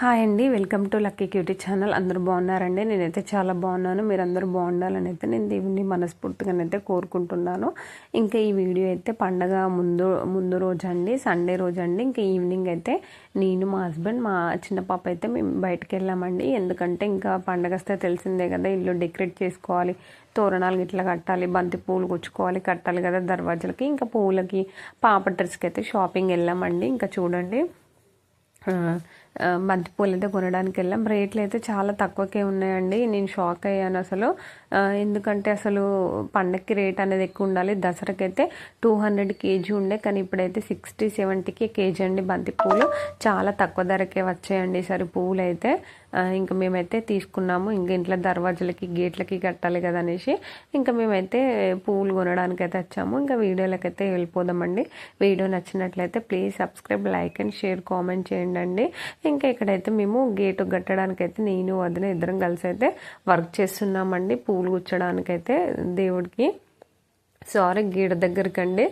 Hi అండి welcome to lucky cutie channel. అందరూ బాగున్నారండి? నేనైతే చాలా బాగున్నాను. మీరు బాగుండాలని అయితే నేను దేవుని మనస్ఫూర్తిగానైతే కోరుకుంటున్నాను. ఇంకా ఈ వీడియో అయితే పండగ ముందు ముందు రోజు అండి సండే రోజు అండి ఇంకా ఈవినింగ్ అయితే నేను మా హస్బెండ్ మా చిన్న పాప అయితే మేము బయటకు వెళ్ళామండి. ఎందుకంటే ఇంకా పండగ వస్తే తెలిసిందే కదా ఇల్లు డెకరేట్ చేసుకోవాలి తోరణాలు ఇట్లా కట్టాలి బంతి పూలు గుచ్చుకోవాలి కట్టాలి కదా దర్వాజలకి. ఇంకా పూలకి పాప డ్రెస్కి అయితే షాపింగ్ వెళ్ళామండి. ఇంకా చూడండి బంతిపూలు అయితే కొనడానికి వెళ్ళాం రేట్లు అయితే చాలా తక్కువకే ఉన్నాయండి. నేను షాక్ అయ్యాను అసలు. ఎందుకంటే అసలు పండగకి రేట్ అనేది ఎక్కువ ఉండాలి. దసరాకి అయితే టూ హండ్రెడ్ కేజీ ఉండే కానీ ఇప్పుడైతే సిక్స్టీ సెవెంటీకి కేజీ అండి బంతిపూలు చాలా తక్కువ ధరకే వచ్చాయండి సరే పువ్వులు అయితే ఇంకా మేమైతే తీసుకున్నాము. ఇంకా ఇంట్లో దర్వాజలకి గేట్లకి కట్టాలి కదా అనేసి ఇంకా మేమైతే పువ్వులు కొనడానికి అయితే వచ్చాము. ఇంకా వీడియోలకి అయితే వెళ్ళిపోదామండి. వీడియో నచ్చినట్లయితే please subscribe like and share comment చేయండి ఇంకా ఇక్కడైతే మేము గేటు కట్టడానికైతే నేను వదిన ఇద్దరం కలిసి అయితే వర్క్ చేస్తున్నామండి. పూలు గుచ్చడానికైతే దేవుడికి. సారీ గేడ దగ్గరకండి.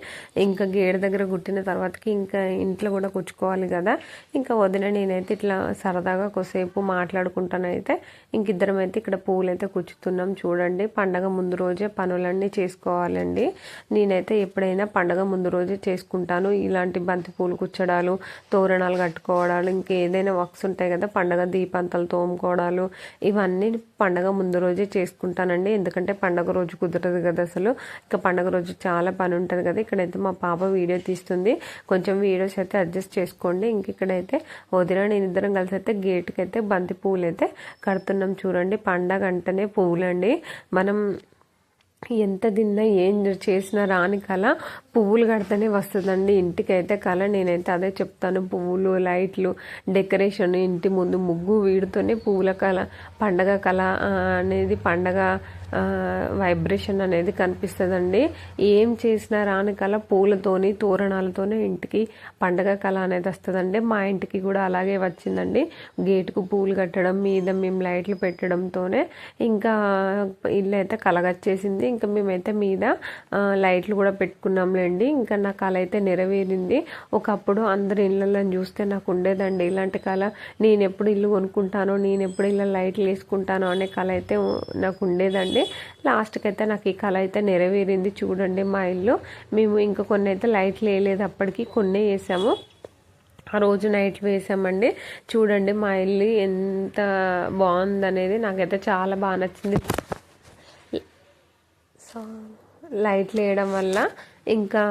ఇంకా గేడ దగ్గర కుట్టిన తర్వాతకి ఇంకా ఇంట్లో కూడా కుచ్చుకోవాలి కదా. ఇంకా వదిన నేనైతే ఇట్లా సరదాగా కొద్దిసేపు మాట్లాడుకుంటానైతే ఇంకిద్దరం అయితే ఇక్కడ పూలు అయితే కుచ్చుతున్నాం చూడండి. పండగ ముందు రోజే పనులన్నీ చేసుకోవాలండి. నేనైతే ఎప్పుడైనా పండగ ముందు రోజే చేసుకుంటాను. ఇలాంటి బంతి పూలు కుచ్చడాలు తోరణాలు కట్టుకోవడాలు ఇంకేదైనా వర్క్స్ ఉంటాయి కదా పండగ దీపంతలు తోముకోవడాలు ఇవన్నీ పండగ ముందు రోజే చేసుకుంటానండి. ఎందుకంటే పండగ రోజు కుదరదు కదా అసలు. ఇంకా పండగ పండుగ రోజు చాలా పని ఉంటుంది కదా. ఇక్కడైతే మా పాప వీడియో తీస్తుంది. కొంచెం వీడియోస్ అయితే అడ్జస్ట్ చేసుకోండి. ఇంక ఇక్కడైతే వదిన నేను ఇద్దరం కలిసి అయితే గేట్కి అయితే బంతి పువ్వులు అయితే కడుతున్నాం చూడండి. పండగ అంటేనే పువ్వులండి మనం ఎంత తిన్నా ఏం చేసినా రాని కళ పువ్వులు కడితేనే వస్తుందండి. ఇంటికైతే కళ. నేనైతే అదే చెప్తాను. పువ్వులు లైట్లు డెకరేషన్ ఇంటి ముందు ముగ్గు వీడితోనే పువ్వుల కళ పండగ కళ అనేది పండగ వైబ్రేషన్ అనేది కనిపిస్తుందండి. ఏం చేసినా రాని కళ పూలతోని తోరణాలతోనే ఇంటికి పండగ కళ అనేది వస్తుందండి. మా ఇంటికి కూడా అలాగే వచ్చిందండి. గేటుకు పూలు కట్టడం మీద మేము లైట్లు పెట్టడంతోనే ఇంకా ఇల్లు అయితే కలగచ్చేసింది. ఇంకా మేమైతే మీద లైట్లు కూడా పెట్టుకున్నాంలేండి. ఇంకా నా కళ అయితే నెరవేరింది. ఒకప్పుడు అందరి ఇళ్ళల్లో చూస్తే నాకు ఉండేదండి ఇలాంటి కళ. నేను ఎప్పుడు ఇల్లు కొనుక్కుంటానో నేను ఎప్పుడు ఇలా లైట్లు వేసుకుంటానో అనే కళ అయితే నాకు ఉండేదండి. లాస్ట్కి అయితే నాకు ఈ కళ అయితే నెరవేరింది చూడండి మా ఇల్లు. మేము ఇంకా కొన్ని అయితే లైట్లు వేయలేదు అప్పటికి కొన్ని వేసాము. ఆ రోజు నైట్ వేసామండి. చూడండి మా ఇల్లు ఎంత బాగుందనేది నాకైతే చాలా బాగా నచ్చింది. సో లైట్లు వేయడం వల్ల ఇంకా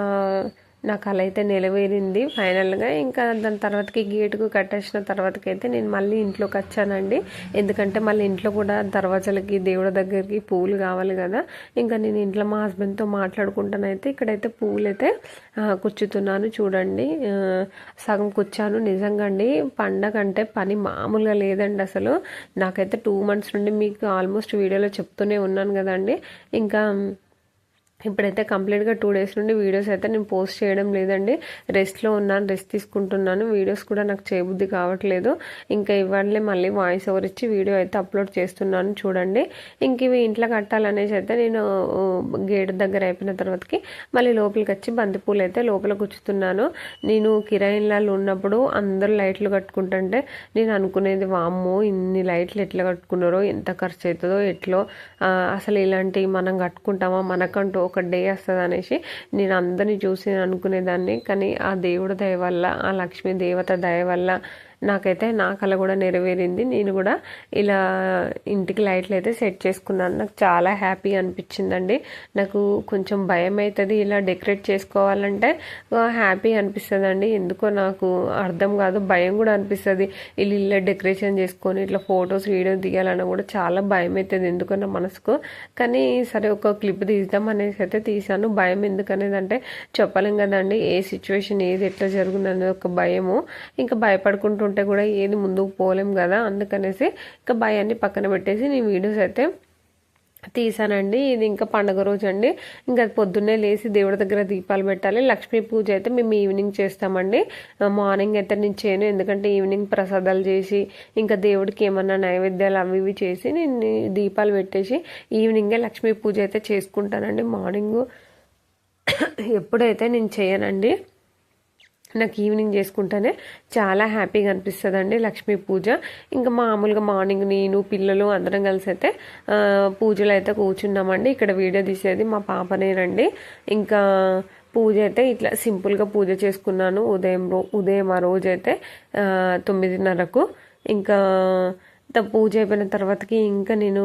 నాకు అలా అయితే నిలవేరింది ఫైనల్గా ఇంకా దాని తర్వాతకి గేటుకు కట్టేసిన తర్వాతకైతే అయితే నేను మళ్ళీ ఇంట్లోకి వచ్చానండి. ఎందుకంటే మళ్ళీ ఇంట్లో కూడా దర్వాజలకి దేవుడి దగ్గరికి పూలు కావాలి కదా. ఇంకా నేను ఇంట్లో మా హస్బెండ్తో మాట్లాడుకుంటానైతే ఇక్కడైతే పూలు అయితే కూర్చుతున్నాను చూడండి. సగం కూర్చాను. నిజంగా అండి పండగ అంటే పని మామూలుగా లేదండి అసలు. నాకైతే టూ మంత్స్ నుండి మీకు ఆల్మోస్ట్ వీడియోలో చెప్తూనే ఉన్నాను కదండి. ఇంకా ఇప్పుడైతే కంప్లీట్గా టూ డేస్ నుండి వీడియోస్ అయితే నేను పోస్ట్ చేయడం లేదండి. రెస్ట్లో ఉన్నాను రెస్ట్ తీసుకుంటున్నాను. వీడియోస్ కూడా నాకు చేయబుద్ధి కావట్లేదు. ఇంకా ఇవాళే మళ్ళీ వాయిస్ ఓవర్ ఇచ్చి వీడియో అయితే అప్లోడ్ చేస్తున్నాను చూడండి. ఇంక ఇవి ఇంట్లో కట్టాలనేసి అయితే నేను గేట్ దగ్గర అయిపోయిన తర్వాతకి మళ్ళీ లోపలికి వచ్చి బంతిపూలు అయితే లోపల గుచ్చుతున్నాను. నేను కిరాయిన్లాలు ఉన్నప్పుడు అందరూ లైట్లు కట్టుకుంటుంటే నేను అనుకునేది వామ్మో ఇన్ని లైట్లు ఎట్లా కట్టుకున్నారో ఎంత ఖర్చు అవుతుందో ఎట్లో? అసలు ఇలాంటివి మనం కట్టుకుంటామా? మనకంటూ ఒక డే వస్తుంది అనేసి నేను అందరినీ చూసి అనుకునేదాన్ని. కానీ ఆ దేవుడి దయ వల్ల ఆ లక్ష్మీ దేవత దయ వల్ల నాకైతే నా కళ కూడా నెరవేరింది. నేను కూడా ఇలా ఇంటికి లైట్లు అయితే సెట్ చేసుకున్నాను. నాకు చాలా హ్యాపీ అనిపించిందండి. నాకు కొంచెం భయం అవుతుంది ఇలా డెకరేట్ చేసుకోవాలంటే హ్యాపీ అనిపిస్తుందండి. ఎందుకో నాకు అర్థం కాదు భయం కూడా అనిపిస్తుంది. ఇల్లు ఇలా డెకరేషన్ చేసుకొని ఇట్లా ఫొటోస్ వీడియోస్ తీయాలన్నా కూడా చాలా భయం అవుతుంది ఎందుకన్నా మనసుకు. కానీ సరే ఒక క్లిప్ తీద్దాం అనేసి అయితే తీసాను భయం ఎందుకనేది అంటే చెప్పలేం కదండి. ఏ సిచ్యువేషన్ ఏది ఎట్లా జరుగుతుంది ఒక భయము. ఇంకా భయపడుకుంటూ ఉంటే కూడా ఏది ముందుకు పోలేం కదా అందుకనేసి ఇంకా భయాన్ని పక్కన పెట్టేసి నేను వీడియోస్ అయితే తీసానండి. ఇది ఇంకా పండగ రోజు అండి. ఇంకా పొద్దున్నే లేచి దేవుడి దగ్గర దీపాలు పెట్టాలి. లక్ష్మీ పూజ అయితే మేము ఈవినింగ్ చేస్తామండి. మార్నింగ్ అయితే నేను చేయను. ఎందుకంటే ఈవినింగ్ ప్రసాదాలు చేసి ఇంకా దేవుడికి ఏమన్నా నైవేద్యాలు అవి ఇవి చేసి నేను దీపాలు పెట్టేసి ఈవినింగే లక్ష్మీ పూజ అయితే చేసుకుంటానండి. మార్నింగ్ ఎప్పుడైతే నేను చేయనండి. నాకు ఈవినింగ్ చేసుకుంటేనే చాలా హ్యాపీగా అనిపిస్తుందండి లక్ష్మీ పూజ. ఇంకా మామూలుగా మార్నింగ్ నేను పిల్లలు అందరం కలిసి అయితే పూజలు అయితే కూర్చున్నామండి. ఇక్కడ వీడియో తీసేది మా పాపనేనండి. ఇంకా పూజ అయితే ఇట్లా సింపుల్గా పూజ చేసుకున్నాను. ఉదయం రో ఉదయం ఆ రోజైతే తొమ్మిదిన్నరకు. ఇంకా పూజ అయిపోయిన తర్వాతకి ఇంకా నేను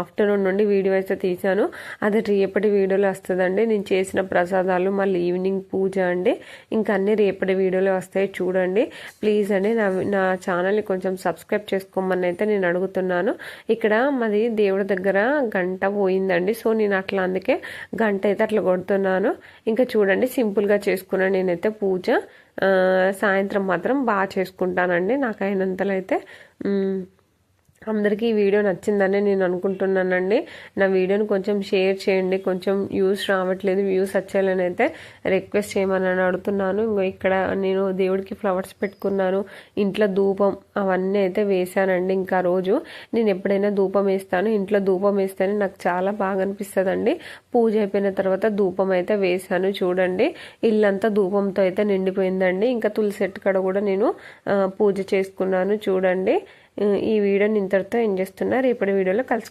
ఆఫ్టర్నూన్ నుండి వీడియో అయితే తీశాను. అది రేపటి వీడియోలో వస్తుందండి. నేను చేసిన ప్రసాదాలు మళ్ళీ ఈవినింగ్ పూజ అండి. ఇంకా అన్ని రేపటి వీడియోలో వస్తాయి చూడండి. ప్లీజ్ అండి నా నా ఛానల్ని కొంచెం సబ్స్క్రైబ్ చేసుకోమని అయితే నేను అడుగుతున్నాను. ఇక్కడ మాది దేవుడి దగ్గర గంట పోయిందండి. సో నేను అట్లా అందుకే గంట అయితే అట్లా కొడుతున్నాను. ఇంకా చూడండి సింపుల్గా చేసుకున్నాను నేనైతే పూజ. సాయంత్రం మాత్రం బాగా చేసుకుంటానండి. నాకు అయినంతలో అయితే అందరికీ ఈ వీడియో నచ్చిందని నేను అనుకుంటున్నానండి. నా వీడియోని కొంచెం షేర్ చేయండి. కొంచెం వ్యూస్ రావట్లేదు. వ్యూస్ వచ్చేయాలని అయితే రిక్వెస్ట్ చేయమని అడుగుతున్నాను. ఇక్కడ నేను దేవుడికి ఫ్లవర్స్ పెట్టుకున్నాను ఇంట్లో ధూపం అవన్నీ అయితే వేశానండి ఇంకా రోజు. నేను ఎప్పుడైనా ధూపం వేస్తాను. ఇంట్లో ధూపం వేస్తేనే నాకు చాలా బాగా అనిపిస్తుందండి. పూజ అయిపోయిన తర్వాత ధూపం అయితే వేశాను చూడండి. ఇల్లంతా ధూపంతో అయితే నిండిపోయిందండి. ఇంకా తులసి చెట్టు కాడ కూడా నేను పూజ చేసుకున్నాను చూడండి. ఈ వీడియోని ఇంతటితో ఏం చేస్తున్నా. రేపటి వీడియోలో కలుసు